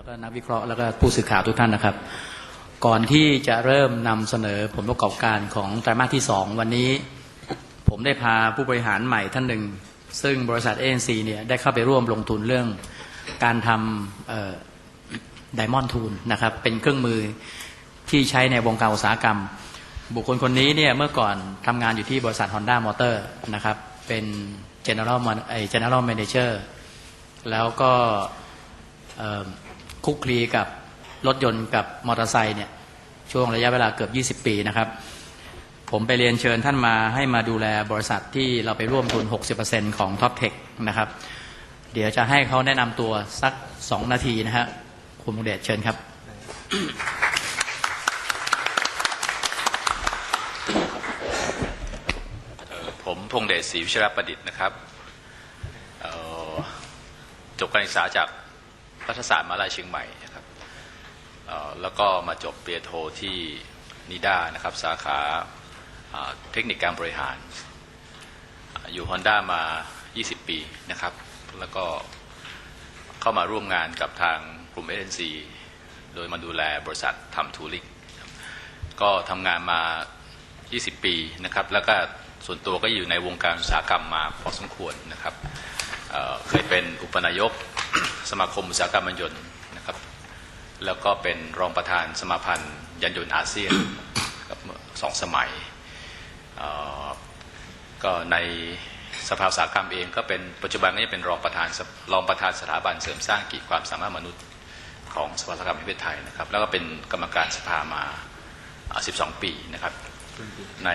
แล้วก็นักวิเคราะห์แล้วก็ผู้สื่อข่าวทุกท่านนะครับ ก่อนที่จะเริ่มนำเสนอผลประกอบการของไตรมาสที่ 2 วันนี้ ผมได้พาผู้บริหารใหม่ท่านหนึ่ง ซึ่งบริษัทเอ็นซีเนี่ยได้เข้าไปร่วมลงทุนเรื่องการทำไดมอนด์ทูลนะครับเป็นเครื่องมือที่ใช้ในวงการอุตสาหกรรม บุคคลคนนี้เนี่ยเมื่อก่อนทำงานอยู่ที่บริษัท Honda Motor นะครับเป็น General Man- เอ่อ General Manager แล้วก็ คุกคลีกับรถยนต์กับมอเตอร์ไซค์เนี่ยช่วงระยะเวลาเกือบ 20 ปีนะครับ ผมไปเรียนเชิญท่านมาให้มาดูแลบริษัทที่เราไปร่วมทุน 60%ของ Top Tech นะครับ เดี๋ยวจะให้เขาแนะนำตัวสัก 2 นาทีนะฮะคุณมุเดชเชิญครับ ผมพงเดชศรีวิชรประดิษฐ์นะครับจบการศึกษาจาก รัฐศาสตร์มหาลัยเชียงใหม่นะครับแล้วก็มาจบปริญญาโทที่นิด้านะครับสาขาเทคนิคการบริหารอ่าอยู่ Honda มา 20 ปีนะครับ แล้วก็เข้ามาร่วมงานกับทางกลุ่มเอเ c นโดยมาดูแลบริษัททำทูริกก็ทำงานมา 20 ปีนะครับ แล้วก็ ส่วนตัวก็อยู่ในวงการอุตสาหกรรมมาพอสมควรนะครับเเคยเป็นอุปนายกสมาคมอุตสาหกรรมยานยนต์นะครับ แล้วก็เป็นรองประธานสมาพันธ์ยานยนต์อาเซียนครับสองสมัยก็ในสภาอุตสาหกรรมเองก็เป็นปัจจุบันนี้เป็นรองประธานรองประธานสถาบันเสริมสร้างกิจความสามารถมนุษย์ของสภาอุตสาหกรรมแห่งประเทศไทยนะครับ แล้วก็เป็นกรรมการสภามาอ่า12 ปีนะครับ ใน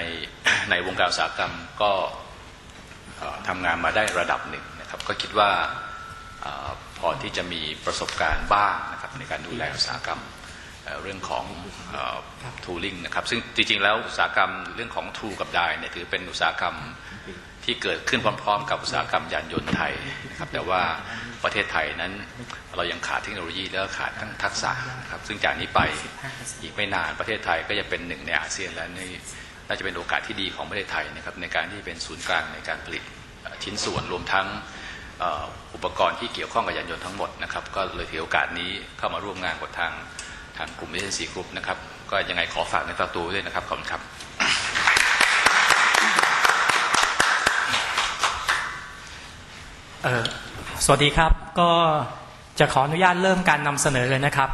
ในวงการอุตสาหกรรมก็ทำงานมาได้ระดับหนึ่งนะครับ ก็คิดว่าอพอที่จะมีประสบการณ์บ้างนะครับในการดูแลอุตสาหกรรมเรื่องของทูริงนะครับ ซึ่งจริงๆแล้วอุตสาหกรรมเรื่องของทูกับไดเนี่ยถือเป็นอุตสาหกรรมที่เกิดขึ้นพร้อม ๆ กับอุตสาหกรรมยานยนต์ไทยนะครับแต่ว่าประเทศไทยนั้นเรายังขาดเทคโนโลยีแล้วขาดทั้งทักษะนะครับซึ่งจากนี้ไปอีกไม่นานประเทศไทยก็จะเป็นหนึ่งในอาเซียนและใน น่าจะเป็นโอกาสที่ดีของประเทศไทยนะครับในการที่เป็นศูนย์กลางในการผลิตชิ้นส่วนรวมทั้งอุปกรณ์ที่เกี่ยวข้องกับยานยนต์ทั้งหมดนะครับก็เลยถือโอกาสนี้เข้ามาร่วมงานกับทางทางกลุ่มเอเจนซี่กรุ๊ปนะครับก็ยังไงขอฝากในประตูด้วยนะครับขอบคุณครับ สวัสดีครับก็จะขออนุญาตเริ่มการนำเสนอเลยนะครับ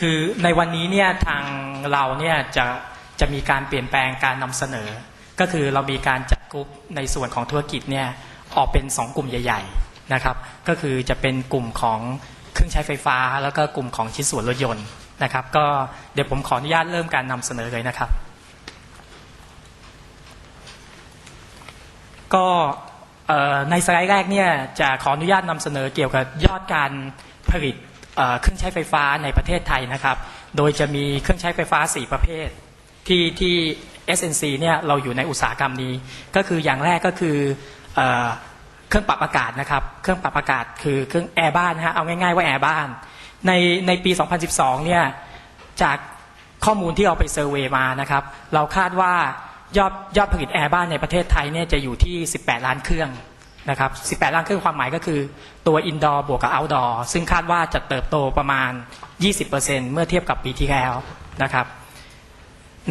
คือในวันนี้เนี่ยทางเราเนี่ยจะ จะมีการเปลี่ยนแปลงการนำเสนอ ก็คือเรามีการจัดกลุ่มในส่วนของธุรกิจเนี่ยออกเป็น 2 กลุ่มใหญ่ ๆนะครับ ก็คือจะเป็นกลุ่มของเครื่องใช้ไฟฟ้า แล้วก็กลุ่มของชิ้นส่วนรถยนต์นะครับ ก็เดี๋ยวผมขออนุญาตเริ่มการนำเสนอเลยนะครับ ก็ในสไลด์แรกเนี่ยจะขออนุญาตนำเสนอเกี่ยวกับยอดการผลิตเอ่อเครื่องใช้ไฟฟ้าในประเทศไทยนะครับ โดยจะมีเครื่องใช้ไฟฟ้า 4 ประเภท ที่ที่ SNC เนี่ยเราอยู่ในอุตสาหกรรมนี้ ก็คืออย่างแรกก็คือเออเครื่องปรับอากาศนะครับ เครื่องปรับอากาศคือเครื่องแอร์บ้านนะฮะเอาง่ายๆว่าแอร์บ้าน ในในปี 2012 เนี่ยจากข้อมูลที่เราไปเซอร์เวยมานะครับ เราคาดว่ายอดยอดผลิตแอร์บ้านในประเทศไทยเนี่ยจะอยู่ที่ 18 ล้านเครื่องนะครับ 18 ล้านเครื่องความหมายก็คือตัวอินดอร์บวกกับเอาท์ดอร์ซึ่งคาดว่าจะเติบโตประมาณ 20%เมื่อเทียบกับปีที่แล้วนะครับ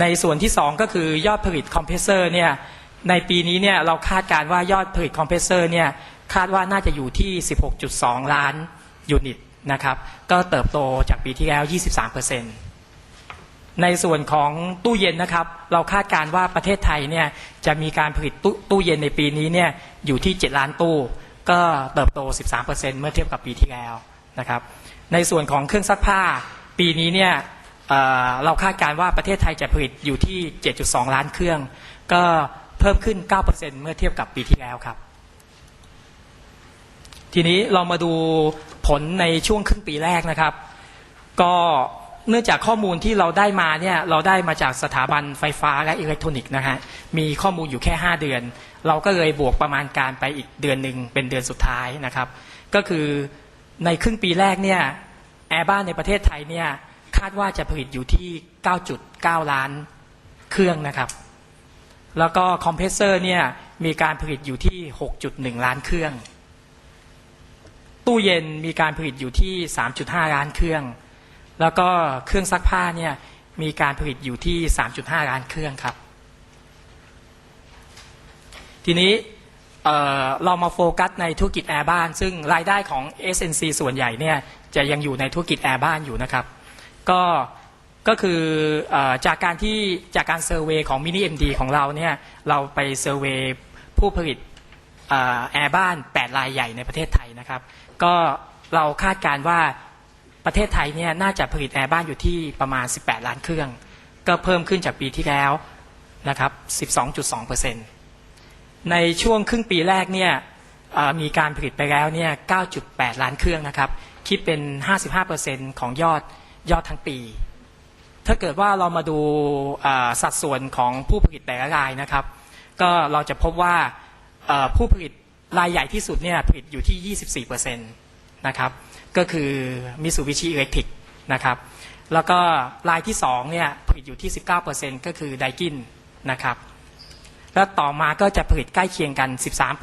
ในส่วนที่ 2 ก็คือยอดผลิตคอมเพรสเซอร์เนี่ยในปีนี้เนี่ยเราคาดการว่ายอดผลิตคอมเพรสเซอร์เนี่ยคาดว่าน่าจะอยู่ที่ 16.2 ล้านยูนิตนะครับก็เติบโตจากปีที่แล้ว 23%ในส่วนของตู้เย็นนะครับ เราคาดการว่าประเทศไทยเนี่ยจะมีการผลิตตู้ตู้เย็นในปีนี้เนี่ยอยู่ที่ 7 ล้านตู้ ก็เติบโต 13%เมื่อเทียบกับปีที่แล้วนะครับในส่วนของเครื่องซักผ้าปีนี้เนี่ย เเราคาดการว่าประเทศไทยจะผลิตอยู่ที่ 7.2 ล้านเครื่อง ก็เพิ่มขึ้น 9%เมื่อเทียบกับปีที่แล้วครับ ทีนี้เรามาดูผลในช่วงครึ่งปีแรกนะครับ ก็เนื่องจากข้อมูลที่เราได้มาเนี่ยเราได้มาจากสถาบันไฟฟ้าและอิเล็กทรอนิกส์นะฮะมีข้อมูลอยู่แค่ 5 เดือน เราก็เลยบวกประมาณการไปอีกเดือนหนึ่งเป็นเดือนสุดท้ายนะครับ ก็คือในครึ่งปีแรกเนี่ยแอร์บ้านในประเทศไทยเนี่ย คาดว่าจะผลิตอยู่ที่ 9.9 ล้านเครื่องนะครับ แล้วก็คอมเพรสเซอร์เนี่ยมีการผลิตอยู่ที่ 6.1 ล้านเครื่อง ตู้เย็นมีการผลิตอยู่ที่ 3.5 ล้านเครื่อง แล้วก็เครื่องซักผ้าเนี่ยมีการผลิตอยู่ที่ 3.5 ล้านเครื่องครับ ทีนี้เเรามาโฟกัสในธุรกิจแอร์บ้าน ซึ่งรายได้ของ SNC ส่วนใหญ่เนี่ยจะยังอยู่ในธุรกิจแอร์บ้านอยู่นะครับ ก็ก็คืออจากการที่จากการเซอร์เวยของมินิ MD ของเราเนี่ยเราไปเซอร์เวยผู้ผลิตแอร์บ้าน 8 รายใหญ่ในประเทศไทยนะครับ ก็เราคาดการณ์ว่าประเทศไทยเนี่ยน่าจะผลิตแอร์บ้านอยู่ที่ประมาณ 18 ล้านเครื่อง ก็เพิ่มขึ้นจากปีที่แล้วนะครับ 12.2%ในช่วงครึ่งปีแรกเนี่ยมีการผลิตไปแล้วเนี่ย 9.8 ล้านเครื่องนะครับ คิดเป็น 55%ของยอด ยอดทั้งปี ถ้าเกิดว่าเรามาดูสัดส่วนของผู้ผลิตแต่ละรายนะครับ ก็เราจะพบว่าผู้ผลิตรายใหญ่ที่สุดเนี่ยผลิตอยู่ที่ 24%นะครับ ก็คือ Mitsubishi Electric นะครับ แล้วก็รายที่2เนี่ยผลิตอยู่ที่ 19%ก็คือ Daikin นะครับ แล้วต่อมาก็จะผลิตใกล้เคียงกัน 13% 12%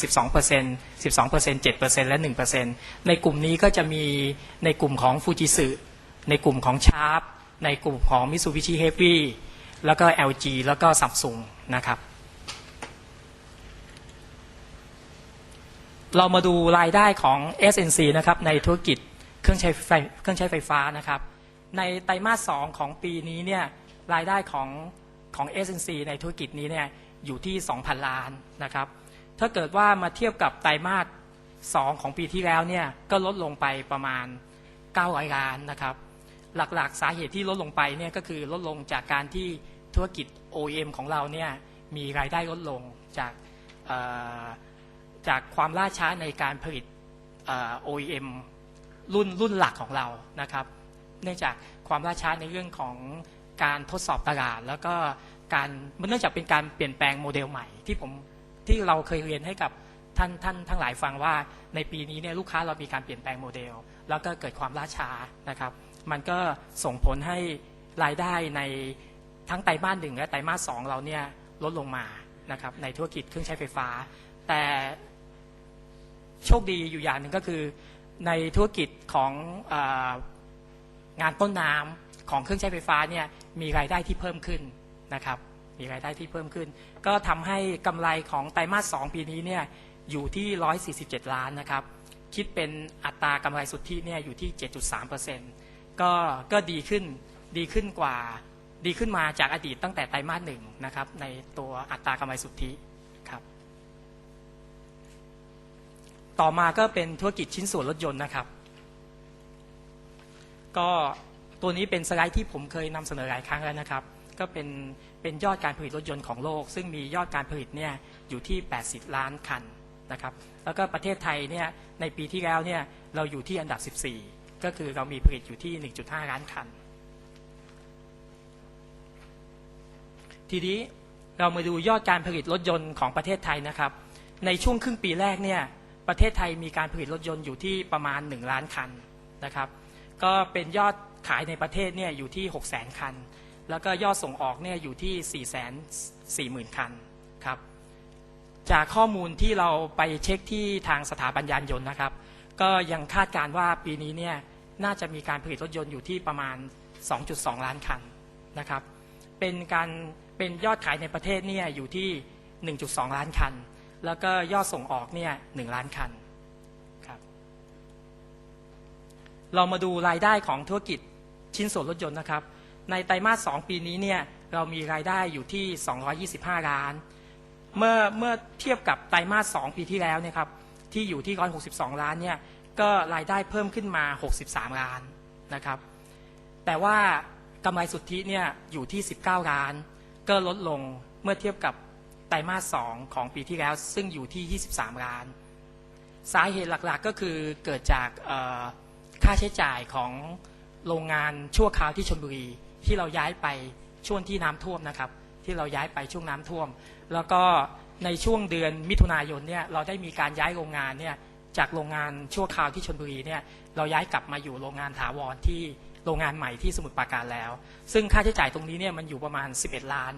12% 12% 7%และ 1%ในกลุ่มนี้ก็จะมีในกลุ่มของฟูจิสึในกลุ่มของชาร์ปในกลุ่มของ Mitsubishi Heavy แล้วก็ LG แล้วก็ Samsung นะครับ เรามาดูรายได้ของ SNC นะครับในธุรกิจเครื่องใช้ไฟเครื่องใช้ไฟฟ้านะครับ ในไตรมาส2ของปีนี้เนี่ยรายได้ของ ของ SNC ในธุรกิจนี้เนี่ยอยู่ที่ 2,000 ล้านนะครับ ถ้าเกิดว่ามาเทียบกับไตรมาส2ของปีที่แล้วเนี่ยก็ลดลงไปประมาณ 900 ล้านนะครับ หลักๆสาเหตุที่ลดลงไปเนี่ยก็คือลดลงจากการที่ธุรกิจ OEM ของเราเนี่ยมีรายได้ลดลงจากจากความล่าช้าในการผลิต OEM รุ่นรุ่นหลักของเรานะครับ เนื่องจากความล่าช้าในเรื่องของ การทดสอบตลาด แล้วก็การมันเนื่องจากเป็นการเปลี่ยนแปลงโมเดลใหม่ที่ผมที่เราเคยเรียนให้กับท่านท่านทั้งหลายฟังว่าในปีนี้เนี่ยลูกค้าเรามีการเปลี่ยนแปลงโมเดล แล้วก็เกิดความล่าช้านะครับ มันก็ส่งผลให้รายได้ในทั้งไตรมาสหนึ่งและไตรมาสสองเราเนี่ยลดลงมานะครับในธุรกิจเครื่องใช้ไฟฟ้า แต่โชคดีอยู่อย่างหนึ่งก็คือในธุรกิจของอองานต้นน้ำ ของเครื่องใช้ไฟฟ้าเนี่ยมีรายได้ที่เพิ่มขึ้นนะครับมีรายได้ที่เพิ่มขึ้น ก็ทำให้กำไรของไตรมาสสปีนี้เนี่ยอยู่ที่ 147 ล้านนะครับ คิดเป็นอัตรากำไรสุทธิเนี่ยอยู่ที่ 7.3%ก็ก็ดีขึ้นดีขึ้นกว่าดีขึ้นมาจากอดีตตั้งแต่ไตรมาสหนึ่งนะครับในตัวอัตรากำไรสุทธิครับ ต่อมาก็เป็นธุรกิจชิ้นส่วนรถยนต์นะครับ ก็ ตัวนี้เป็นสไลด์ที่ผมเคยนำเสนอหลายครั้งแล้วนะครับ ก็เป็นเป็นยอดการผลิตรถยนต์ของโลก ซึ่งมียอดการผลิตเนี่ยอยู่ที่ 80 ล้านคันนะครับ แล้วก็ประเทศไทยเนี่ยในปีที่แล้วเนี่ยเราอยู่ที่อันดับ 14 ก็คือเรามีผลิตอยู่ที่ 1.5 ล้านคัน ทีนี้เรามาดูยอดการผลิตรถยนต์ของประเทศไทยนะครับ ในช่วงครึ่งปีแรกเนี่ยประเทศไทยมีการผลิตรถยนต์อยู่ที่ประมาณ 1 ล้านคันนะครับ ก็เป็นยอด ขายในประเทศเนี่ยอยู่ที่ 6 0 0 0 0 0 คัน แล้วก็ยอดส่งออกเนี่ยอยู่ที่ 4 4 0 0 0 0 คันครับจากข้อมูลที่เราไปเช็คที่ทางสถาบันยานยนต์นะครับ ก็ยังคาดการณ์ว่าปีนี้เนี่ยน่าจะมีการผลิตรถยนต์อยู่ที่ประมาณ 2.2 ล้านคันนะครับ เป็นการเป็นยอดขายในประเทศเนี่ยอยู่ที่ 1.2 ล้านคัน แล้วก็ยอดส่งออกเนี่ย 1 ล้านคันครับ เรามาดูรายได้ของธุรกิจ ชิ้นส่วนรถยนต์นะครับ ในไตรมาส 2 ปีนี้เนี่ยเรามีรายได้อยู่ที่ 225 ล้าน เมื่อเมื่อเทียบกับไตรมาส 2 ปีที่แล้วเนี่ยครับที่อยู่ที่ 162 ล้านเนี่ยก็รายได้เพิ่มขึ้นมา 63 ล้านนะครับ แต่ว่ากำไรสุทธิเนี่ยอยู่ที่ 19 ล้าน ก็ลดลงเมื่อเทียบกับไตรมาส 2 ของปีที่แล้ว ซึ่งอยู่ที่ 23 ล้าน สาเหตุหลักๆก็คือเกิดจากค่าใช้จ่ายของ โรงงานชั่วคราวที่ชลบุรีที่เราย้ายไปช่วงที่น้ำท่วมนะครับ ที่เราย้ายไปช่วงน้ำท่วม แล้วก็ในช่วงเดือนมิถุนายนเนี่ยเราได้มีการย้ายโรงงานเนี่ยจากโรงงานชั่วคราวที่ชลบุรีเนี่ยเราย้ายกลับมาอยู่โรงงานถาวรที่โรงงานใหม่ที่สมุทรปราการแล้ว ซึ่งค่าใช้จ่ายตรงนี้เนี่ยมันอยู่ประมาณ 11 ล้าน